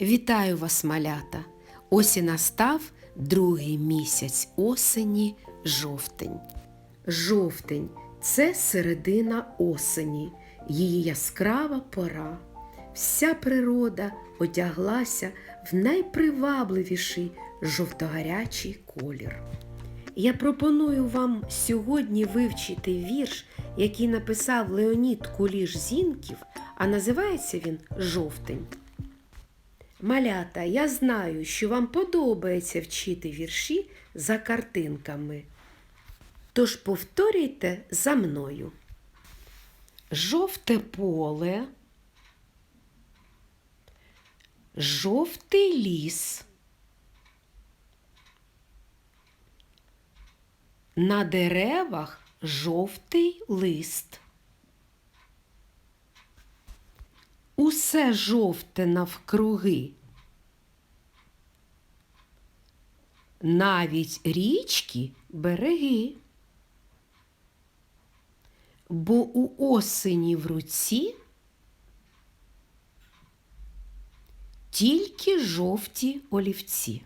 Вітаю вас, малята! Ось і настав другий місяць осені жовтень. Жовтень це середина осені, її яскрава пора. Вся природа одяглася в найпривабливіший жовтогарячий колір. Я пропоную вам сьогодні вивчити вірш, який написав Леонід Куліш Зінків, а називається він Жовтень. Малята, я знаю, що вам подобається вчити вірші за картинками. Тож повторюйте за мною. Жовте поле, жовтий ліс. На деревах жовтий лист. Усе жовте навкруги. Навіть річки береги. Бо у осені в руці тільки жовті олівці.